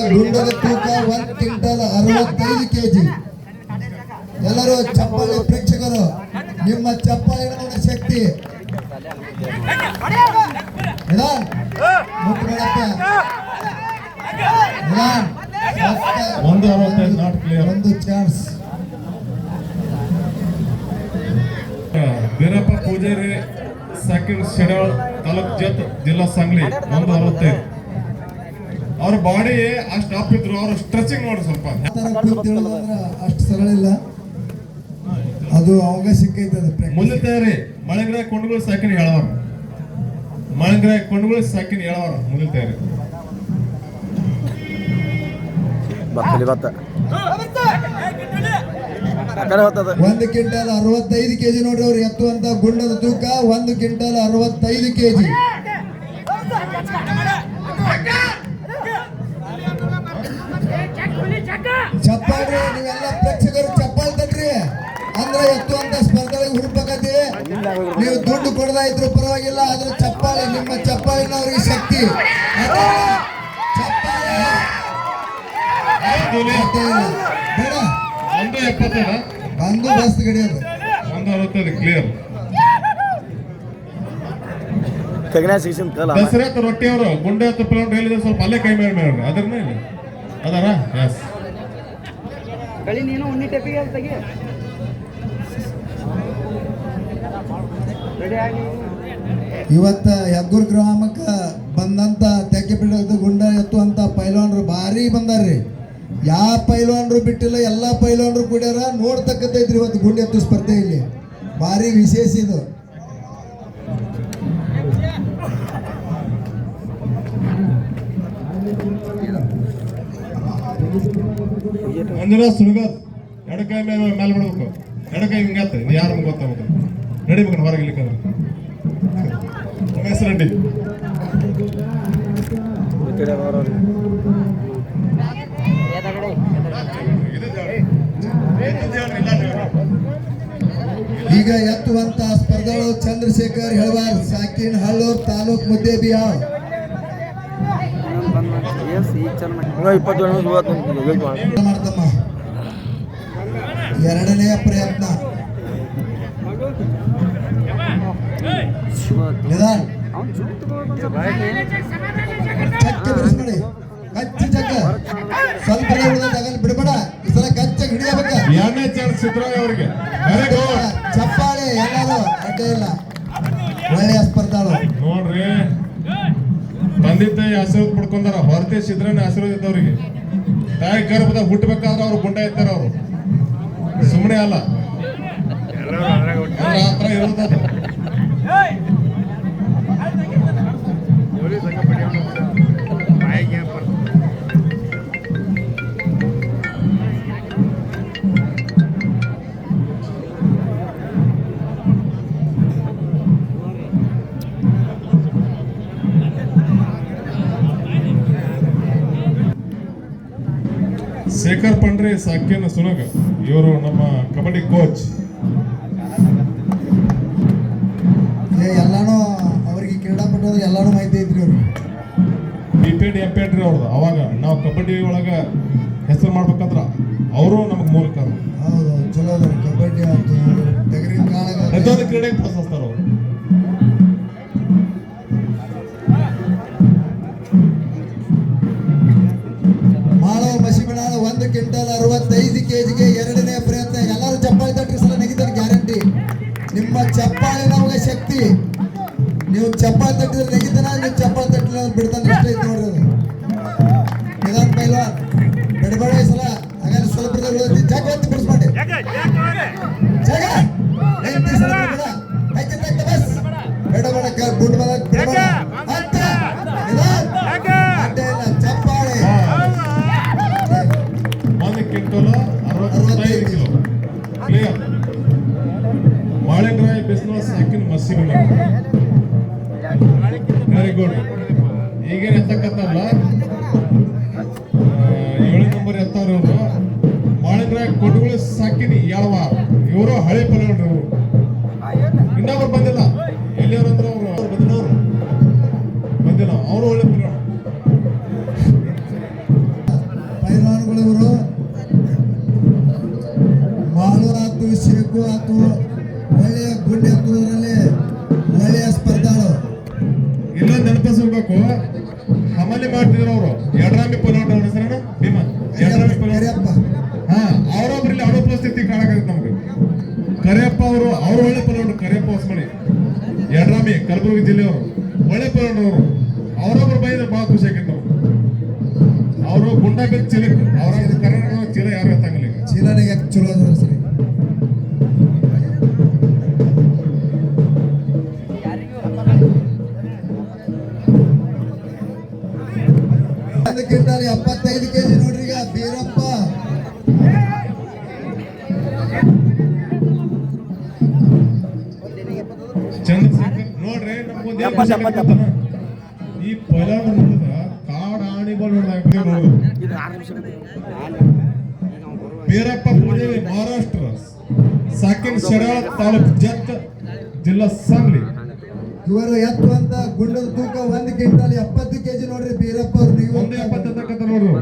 ಗುಂಡದ ತೂಕ ಒಂದ್ ಕ್ವಿಂಟಲ್ ಅರವತ್ತೈದು ಕೆಜಿ. ಎಲ್ಲರೂ ಚಪ್ಪಾಳೆ ಪ್ರೇಕ್ಷಕರು ನಿಮ್ಮ ಚಪ್ಪಾಳೆ ಶಕ್ತಿ. ಒಂದು chance Birappa Pujari second schedule taluk Jath ಜಿಲ್ಲಾ ಸಂಗ್ಲಿ ಒಂದು ಅರವತ್ತೈದು. ಅವ್ರ ಬಾಡಿ ಅಷ್ಟು ಅಪ್ ಇದ್ರು ಅವ್ರ ಸ್ಟ್ರೆಚಿಂಗ್ ನೋಡಿ ಸ್ವಲ್ಪ. ಅಷ್ಟು ಸರಳ ಇಲ್ಲ. ಅದು ಅವಾಗ ಸಿಕ್ಕೈತದ. ಮುಂದೆ ತಯಾರಿ. ಮಳೆಗ್ರಾಯ ಕೊಂಡುಗಳು ಸಾಕಿನ ಹೇಳವರು ಮಳೆಗ್ರಾಯ ಕೊಂಡುಗಳು ಸಾಕಿನ ಹೇಳವರ ಮುಂದೆ ತಯಾರಿ. ಒಂದು ಕ್ವಿಂಟಲ್ ಅರವತ್ತೈದು ಕೆಜಿ ನೋಡ್ರಿ ಅವ್ರು ಎತ್ತುವಂತ ಗುಂಡದ ತೂಕ ಒಂದು ಕ್ವಿಂಟಲ್ ಅರವತ್ತೈದು ಕೆಜಿ. ನೀವೆಲ್ಲ ಪ್ರೇಕ್ಷಕರು ಚಪ್ಪಾಳ್ ತಟ್ರಿ. ಅಂದ್ರೆ ಎತ್ತುವಂತ ಸ್ಪರ್ಧೆಗಳಿಗೆ ಹುಡುಕತಿ ನೀವು ದುಡ್ಡು ಕೊಡದ ಇದ್ರು ಪರವಾಗಿಲ್ಲ ಆದ್ರೆ ಚಪ್ಪಾಳೆ ನಿಮ್ಮ ಚಪ್ಪಾಳಿನ ಅವ್ರಿಗೆ ಶಕ್ತಿ ಬಂದು ಬಸ್ ಗಡಿಯೋದು ಕ್ಲಿಯರ್ ತೆಗನ್ಯಾಗ ಸಿಗಿಸಿನ ಕಲ. ದಸರಾ ರೊಟ್ಟಿ ಅವರು ಗುಂಡೆ ಹತ್ತು ಪಿಲೌಂಡ್ ಹೇಳಿದ್ರೆ ಸ್ವಲ್ಪ ಅಲ್ಲೇ ಕೈ ಮೇಲೆ ಮಾಡ್ರಿ ಅದ್ರ ಮೇಲೆ ಅದಾರ? ಎಸ್ ಕಳಿ ನೀನು ಉಣ್ಣಿ ಟೆಪಿಗೆ ತೆಗಿ. ಇವತ್ತ ಯಗ್ಗೂರ್ ಗ್ರಾಮಕ್ಕ ಬಂದಂತ ತೆಕ್ಕೆ ಬಿಡೋದು ಗುಂಡ ಎತ್ತುವಂತ ಪೈಲ್ವಾನ್ರು ಭಾರಿ ಬಂದಾರ್ರಿ. ಯಾವ ಪೈಲ್ವಾನ್ರು ಬಿಟ್ಟಿಲ್ಲ, ಎಲ್ಲಾ ಪೈಲ್ವಾನ್ರು ಕೂಡ್ಯಾರ ನೋಡ್ತಕ್ಕಂತೈತ್ರಿ ಇವತ್ತು ಗುಂಡ ಎತ್ತು ಸ್ಪರ್ಧೆ ಇಲ್ಲಿ ಭಾರಿ ವಿಶೇಷ ಇದು. ಮಂಜುನಾಥ್ ಸುಣಗಾದ್ ಎಡಕೈ ಮೇಲೆ ಮೇಲೆ ಬಿಡ್ಬೇಕು ಎಡಕೈ ಹಿಂಗತ್ತ ಯಾರು ಗೊತ್ತಾಗ ನಡಿ ಮಗನ, ಹೊರಗೆ ಉಮೇಶ್ ರೆಡ್ಡಿ ಈಗ ಎತ್ತುವಂತ ಸ್ಪರ್ಧೆಗಳು ಚಂದ್ರಶೇಖರ್ ಹೆಳವಾರ್, ಸಾಕಿನ್ ಹಳ್ಳೂರ್ ತಾಲೂಕ್ ಮುದ್ದೆ ಎರಡನೆಯ ಪ್ರಯತ್ನ ನಿಧಾನ್ ಬಿಡಿಸ್ಬೇಡಿ ಕಚ್ಚಿ ಸ್ವಲ್ಪ ಬಿಡಬೇಡ ಈ ಸಲ ಕಚ್ಚ ಹಿಡಿಯಬೇಕ ಎರಡನೇ ಚಾನ್ಸ್ ಸಿದ್ದರಾಮಯ್ಯ ಅವರಿಗೆ. ವೆರಿ ಚಪ್ಪಾಳೆ ಎಲ್ಲರೂ ಅಡ್ಡ ಇಲ್ಲ. ತಂದೆ ತಾಯಿ ಆಶೀರ್ವಾದ ಪಡ್ಕೊಂಡಾರ ಹೊರತೆ ಸಿದ್ದರಾಮಯ್ಯ ಆಶೀರ್ವಾದ ಇದ್ದವ್ರಿಗೆ. ತಾಯಿ ಗರ್ಭದಾಗ ಹುಟ್ಟಬೇಕಾದ್ರೆ ಅವ್ರು ಗುಂಡ ಇರ್ತಾರ ಅವರು. ಸುಮ್ಮನೆ ಅಲ್ಲ. ಆ ಥರ ಇರೋದದು ಶೇಖರ್ ಪಂಡ್ರೆ ಸಾಕ್ಯನ ಸುನಗ. ಇವರು ನಮ್ಮ ಕಬಡ್ಡಿ ಕೋಚ್. ಎಲ್ಲಾನು ಅವ್ರಿಗೆ ಕ್ರೀಡಾಪಟುಗಳಿಗೆ ಎಲ್ಲಾನು ಮಾಹಿತಿ ಐತ್ರಿ ಅವ್ರು B P D M P ಅವ್ರದ್ದು ಅವಾಗ ನಾವು ಕಬಡ್ಡಿ ಒಳಗ ಹೆಸರು ಮಾಡ್ಬೇಕಂದ್ರ ಅವರು ನಮಗೆ ಮೂಲಕ ಹೌದು ಚಲೋ ಅದ ಕಬಡ್ಡಿ ಆಯ್ತು ತೆಗರಿನ ಪ್ರತಿಯೊಂದು ಕ್ರೀಡೆಗೆ ಪ್ರೋತ್ಸಾಹಿಸ್ತಾರ ಅವರು. ಅರವತ್ತೈದು ಕೆಜಿಗೆ ಎರಡನೇ ಪ್ರಯತ್ನ. ಎಲ್ಲರೂ ಚಪ್ಪಾಳಿ ತಟ್ಟಿ ಸಲ ನೆಗಿತಾರೆ ಗ್ಯಾರಂಟಿ. ನಿಮ್ಮ ಚಪ್ಪಾಳೆ ನಮಗೆ ಶಕ್ತಿ. ನೀವು ಚಪ್ಪಾಳಿ ತಟ್ಟಿದ್ರೆ ನೆಗಿತಾನ, ನೀವು ಚಪ್ಪಾಳಿ ತಟ್ಟಿಲ್ಲ ಬಿಡ್ತಾನೆ. ಇಷ್ಟ ಐತೆ ನೋಡ್ರಿ ಅದು. ನಿಧಾನ ಪೈಲ ಬಿಡಬೇಡ ಸಲ. ಹಾಗಾದ್ರೆ ಸ್ವಲ್ಪ ಜಾಗ ಹೊತ್ತಿ ವೆರಿ ಗುಡ್ ಈಗೇನು ಎತ್ತಕ್ಕತ್ತಲ್ಲ ಏಳು ನಂಬರ್ ಎತ್ತವ್ರು ಇವರು ಬಾಳೆಗ್ರಾಯಿ ಕೊಡುಗಳು ಸಾಕಿನಿ ಯಾಳವ. ಇವರು ಹಳೆ ಪಲ್ಯವ್ರು ಇವರು ಇನ್ನೊಬ್ರು ಬಂದಿಲ್ಲ. ಎಲ್ಲಿಯವ್ರು ಅಂದ್ರೆ ಅವರು? ಅವ್ರು ಬಂದಿಲ್ಲ. ಅವರು ಬಂದಿಲ್ಲ ಅವರು ಒಳ್ಳೆ ಪಲ್ಯವ್ರು ಪೈಲಾನ್ಗಳು ಇವರು ಮಾಳು ಆತು ಶೇಕು ಆತು ಒಳ್ಳೆಯ ಗುಂಡಿ ಹತ್ತುವುದರಲ್ಲಿ ನೆನಪಿಸ್ಬೇಕು ಹಮಲಿ ಮಾಡ್ತಿದ್ರು ಅವರು. ಯಡ್ರಾಮಿ ಪೊಲೋಟ್ ಅವ್ರ ಹೆಸರೇನು ಭೀಮಾ. ಯಡ್ರಾಮಿ ಪೊಲೋಟ್ ಹಾ ಅವರೊಬ್ರಲ್ಲಿ ಅನುಪಸ್ಥಿತಿ ಕಾಣಕ್ಕಾಗತ್ತೆ ನಮ್ಗೆ. ಕರಿಯಪ್ಪ ಅವರು ಅವ್ರು ಒಳ್ಳೆ ಪೊಲೋಟ್ ಕರಿಯಪ್ಪ ಹೊಸಮಳಿ ಯಡ್ರಾಮಿ ಕಲಬುರಗಿ ಜಿಲ್ಲೆಯವರು ಒಳ್ಳೆ ಪೊಲೋಟ್ ಅವರು. ಅವರೊಬ್ರು ಬೈದ್ರೆ ಬಹಳ ಖುಷಿ ಆಗಿತ್ತು ನಾವು ಅವರು ಗುಂಡ ಬಿದ್ದ ಚೀಲಕ್ಕೆ ಅವ್ರ ಕರ್ನಾಟಕ ಚೀಲ ಯಾರು ಗೊತ್ತಾಗಲಿ ಚೀಲನಿಗೆ ಚಲೋ ಸರಿ. ಕ್ವಿಂಟಾಲ್ ಎಪ್ಪತ್ತೈದು ಕೆಜಿ ನೋಡ್ರಿ ಈಗ ಬೀರಪ್ಪ. ಚಂದ್ರಶೇಖರ್ ನೋಡ್ರಿ? ಈ ಪೊಲೋಟ್ ನೋಡಿದ್ರ ಕಾಡ ಆಣಿಗಳು ಬೀರಪ್ಪ ಪೂಜೆ ಮಹಾರಾಷ್ಟ್ರ ಸಾಕಿನ್ ಶೆರಾಳ ತಾಲೂಕ್ ಜತ್ ಜಿಲ್ಲಾ ಸಾಂಗ್ಲಿ. ಇವರು ಎತ್ತುವಂತ ಗುಂಡದ ತೂಕ ಒಂದು ಕ್ವಿಂಟಲ್ ಎಪ್ಪತ್ತು ಕೆಜಿ ನೋಡ್ರಿ ಬೀರಪ್ಪ ಅವ್ರು ನೀವು.